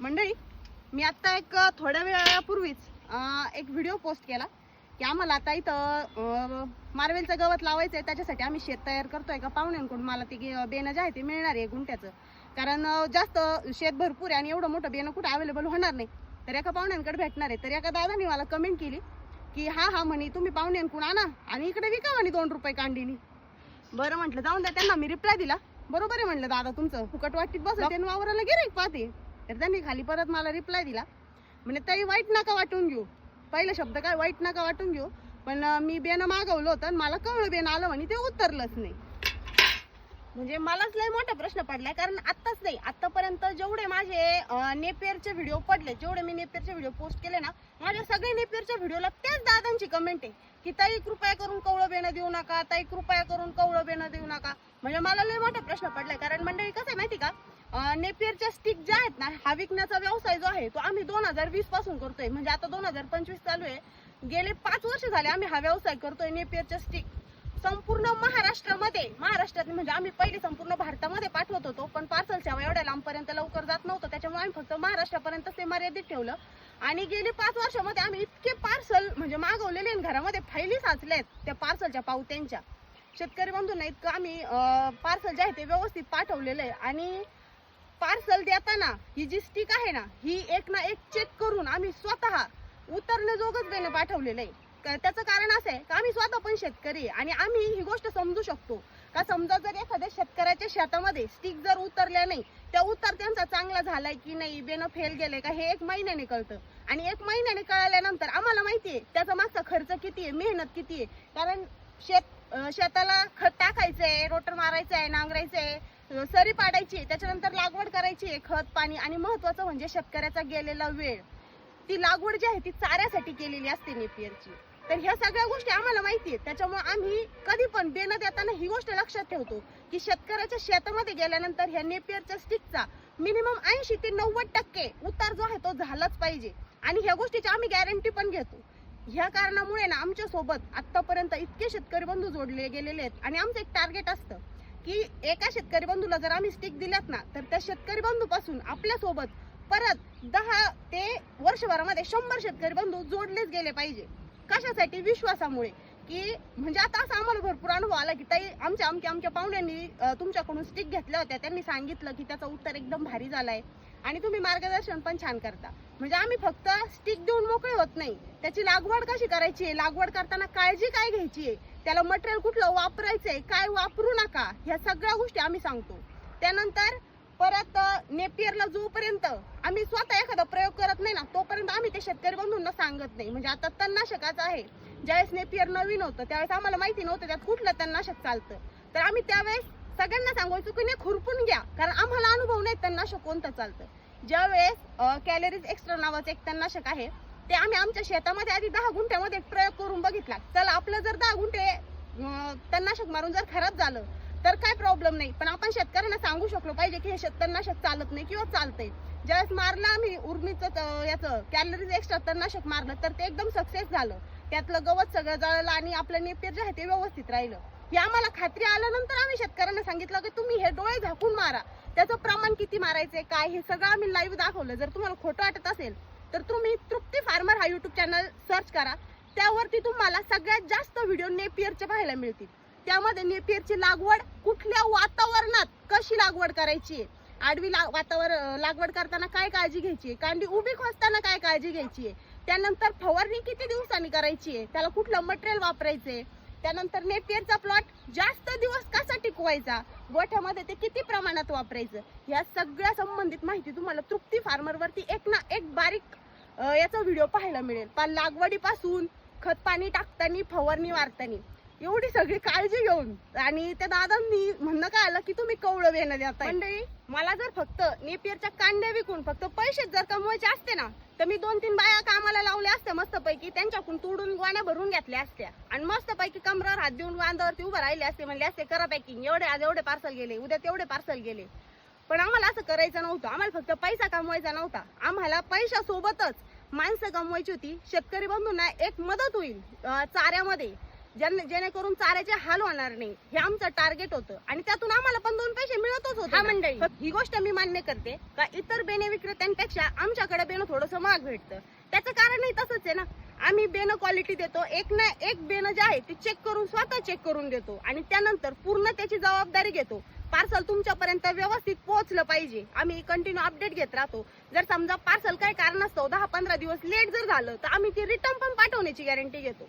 मंडळी मी आत्ता एक थोड्या वेळापूर्वीच एक व्हिडिओ पोस्ट केला की आम्हाला आता इथं मार्वेलचं गवत लावायचं आहे त्याच्यासाठी आम्ही शेत तयार करतोय का पाहुण्यांकडून. मला ते गे- बेणं जे आहे ते मिळणार आहे गुंठ्याचं. कारण जास्त शेत भरपूर आहे आणि एवढं मोठं बेणं कुठं अवेलेबल होणार नाही. तर एका पाहुण्यांकडे भेटणार आहे. तर एका दादाने मला कमेंट केली की हा हा म्हणे तुम्ही पाहुण्यांकडून आणा आणि इकडे विका म्हणे दोन रुपये कांडीनी. बरं म्हटलं जाऊन द्या त्यांना. मी रिप्लाय दिला. बरोबर आहे म्हटलं दादा तुमचं फुकट वाटीत बसते आणि वावराला गिराईक पाहते. तर त्यांनी खाली परत मला रिप्लाय दिला. म्हणजे ताई वाईट नका वाटून घेऊ. पहिला शब्द काय? वाईट नका वाटून घेऊ. पण मी बेनं मागवलं होतं आणि मला कवळं बेन आलं म्हणे ते उतरलंच नाही. म्हणजे मलाच लय मोठा प्रश्न पडलाय कारण आत्ताच नाही आतापर्यंत जेवढे माझे नेपेअरचे व्हिडिओ पडले जेवढे मी नेपियरचे व्हिडिओ पोस्ट केले ना माझ्या सगळे नेपेअरच्या व्हिडिओला त्याच दादांची कमेंट आहे. की ताई कृपया करून कवळं बेणं देऊ नका ताई कृपया करून कवळं बेणं देऊ नका. म्हणजे मला लय मोठा प्रश्न पडलाय कारण मंडळी कसं आहे माहिती का? नेपियरच्या स्टिक ज्या आहेत ना हा विकण्याचा व्यवसाय जो आहे तो आम्ही दोन हजार वीसपासून करतोय. म्हणजे आता दोन हजार पंचवीस चालू आहे. गेले पाच वर्ष झाले आम्ही हा व्यवसाय करतोय नेपियरच्या स्टिक संपूर्ण महाराष्ट्रामध्ये महाराष्ट्रात म्हणजे आम्ही पहिले संपूर्ण भारतामध्ये पाठवत होतो पण पार्सल सेवा एवढ्या लांबपर्यंत लवकर जात नव्हतं. त्याच्यामुळे आम्ही फक्त महाराष्ट्रापर्यंत ते मर्यादित ठेवलं. आणि गेली पाच वर्षामध्ये आम्ही इतके पार्सल म्हणजे मागवलेले आणि घरामध्ये फायली साचल्यात त्या पार्सलच्या पावत्यांच्या. शेतकरी बंधूंना इतकं आम्ही पार्सल जे आहे ते व्यवस्थित पाठवलेलं आहे. आणि पार्सल देताना ही जी स्टिक आहे ना ही एक ना एक चेक करून आम्ही स्वतः उतरण्याजोगच देणं पाठवलेलं आहे. त्याचं कारण असं आहे का आम्ही स्वतः पण शेतकरी आहे आणि आम्ही ही गोष्ट समजू शकतो. का समजा जर एखाद्या शेतकऱ्याच्या शेतामध्ये स्टिक जर उतरल्या नाही त्या उतर त्यांचा चांगला झालाय की नाही बेनं फेल गेले का हे एक महिन्याने कळतं. आणि एक महिन्याने कळल्यानंतर आम्हाला माहिती आहे त्याचा मागचा खर्च किती आहे मेहनत किती आहे. कारण शेत शेताला खत टाकायचं आहे रोटर मारायचं आहे नांगरायचं आहे सरी पाडायची आहे, त्याच्यानंतर लागवड करायची आहे खत पाणी. आणि महत्वाचं म्हणजे शेतकऱ्याचा गेलेला वेळ. ती लागवड जी आहे ती चाऱ्यासाठी केलेली असते नेपियरची. तर ह्या सगळ्या गोष्टी आम्हाला माहिती आहेत. त्याच्यामुळे आम्ही कधी पण देणं देताना ही गोष्ट लक्षात ठेवतो की शेतकऱ्याच्या शेतामध्ये गेल्यानंतर ह्या नेपियरच्या स्टिकचा मिनिमम ऐंशी ते नव्वद टक्के उतार जो आहे तो झालाच पाहिजे. आणि ह्या गोष्टीची आम्ही गॅरंटी पण घेतो. ह्या कारणामुळे ना आमच्यासोबत आतापर्यंत इतके शेतकरी बंधू जोडले गेलेले आहेत. आणि आमचं एक टार्गेट असतं की एका शेतकरी बंधूला जर आम्ही स्टिक दिल्यात ना तर त्या शेतकरी बंधूपासून आपल्यासोबत परत दहा ते वर्षभरामध्ये शंभर शेतकरी बंधू जोडलेच गेले पाहिजे. कशासाठी? विश्वासामुळे. की म्हणजे आता असं आम्हाला भरपूर अनुभव आला की ताई आमच्या आमच्या आमच्या पाहुण्यांनी तुमच्याकडून स्टिक घेतल्या होत्या. त्यांनी सांगितलं की त्याचं उत्तर एकदम भारी झालंय. आणि तुम्ही मार्गदर्शन पण छान करता. म्हणजे आम्ही फक्त स्टिक देऊन मोकळे होत नाही. त्याची लागवड कशी करायची आहे? लागवड करताना काळजी काय घ्यायची आहे? त्याला मटेरियल कुठलं वापरायचंय? काय वापरू नका? ह्या सगळ्या गोष्टी आम्ही सांगतो. त्यानंतर परत नेपियरला जोपर्यंत आम्ही स्वतः एखादा प्रयोग करत नाही ना तोपर्यंत आम्ही ते शेतकरी बंधूंना सांगत नाही. म्हणजे आता तणनाशकाचं आहे. ज्यावेळेस नेपियर नवीन होतं त्यावेळेस आम्हाला माहिती नव्हतं त्यात कुठलं तणनाशक चालतं. तर आम्ही त्यावेळेस सगळ्यांना सांगायचो की नाही खुरपून घ्या. कारण आम्हाला अनुभव नाही तणनाशक कोणतं चालतं. ज्यावेळेस कॅलरीज एक्स्ट्रा नावाचं एक तणनाशक आहे ते आम्ही आमच्या शेतामध्ये आधी दहा गुंठ्यामध्ये एक प्रयोग करून बघितला. चला आपलं जर दहा गुंठे तणनाशक मारून जर खराब झालं तर काय प्रॉब्लेम नाही. पण आपण शेतकऱ्यांना सांगू शकलो पाहिजे की हे शेत- तणनाशक चालत नाही किंवा चालतंय. ज्यावेळेस मारलं आम्ही उर्मीचं याचं कॅलरीज एक्स्ट्रा तणनाशक मारलं तर ते एकदम सक्सेस झालं. त्यातलं गवत सगळं जळलं आणि आपलं नेपियर जे आहे ते व्यवस्थित राहिलं. हे आम्हाला खात्री आल्यानंतर आम्ही शेतकऱ्यांना सांगितलं की तुम्ही हे डोळे झाकून मारा. त्याचं प्रमाण किती मारायचंय काय हे सगळं आम्ही लाईव्ह दाखवलं. जर तुम्हाला खोटं वाटत असेल तर तुम्ही तृप्ती फार्मर हा युट्यूब चॅनल सर्च करा. त्यावरती तुम्हाला सगळ्यात जास्त व्हिडिओ नेपियरचे पाहायला मिळतील. त्यामध्ये नेपियरची लागवड कुठल्या वातावरणात कशी लागवड करायची? आहे आडवी ला वातावरण लागवड करताना काय काळजी घ्यायची? आहे कांडी उभी खोसताना काय काळजी घ्यायची? आहे त्यानंतर फवारणी किती दिवसांनी करायची? आहे त्याला कुठलं मटेरियल वापरायचंय त्यानंतर नेपियरचा प्लॉट जास्त दिवस कसा टिकवायचा? गोठ्यामध्ये ते किती प्रमाणात वापरायचं? या सगळ्या संबंधित माहिती तुम्हाला तृप्ती फार्मरवरती एक ना एक बारीक याचा व्हिडिओ पाहायला मिळेल. पण लागवडीपासून खत पाणी टाकताना फवारणी मारताना एवढी सगळी काळजी घेऊन. आणि त्या दादांनी म्हणणं काय आलं की तुम्ही कवळं वेणं देता मंडळी मला जर फक्त नेपियरच्या कांड्या विकून फक्त पैसे जर कमवायचे असते ना तर मी दोन तीन बाया कामाला लावल्या असत्या मस्तपैकी त्यांच्याकडून तोडून गोण्या भरून घेतल्या असत्या. आणि मस्तपैकी कमरावर हात देऊन बांधावरती उभं राहिले असते म्हणले असते करा पॅकिंग एवढे आज एवढे पार्सल गेले उद्या तेवढे पार्सल गेले. पण आम्हाला असं करायचं नव्हतं. आम्हाला फक्त पैसा कमवायचा नव्हता. आम्हाला पैशा सोबतच माणसं कमवायची होती. शेतकरी बंधूंना एक मदत होईल चाऱ्यामध्ये. जेणेकरून चाऱ्याचे हाल होणार नाही. हे आमचं टार्गेट होतं. आणि त्यातून आम्हाला पण दोन पैसे मिळतच होते हा. मंडळी. ही गोष्ट मी मान्य करते का इतर बेने विक्रेत्यांपेक्षा आमच्याकडे बेनं थोडंसं महाग भेटतं. त्याचं कारणही तसंच आहे ना. आम्ही बेनं क्वालिटी देतो. एक ना एक बेनं जे आहे ते चेक करून स्वतः चेक करून देतो आणि त्यानंतर पूर्ण त्याची जबाबदारी घेतो. पार्सल तुमच्यापर्यंत व्यवस्थित पोहोचलं पाहिजे. आम्ही कंटिन्यू अपडेट घेत राहतो. जर समजा पार्सल काही कारणास्तव दहा पंधरा दिवस लेट जर झालं तर आम्ही ती रिटर्न पण पाठवण्याची गॅरंटी घेतो.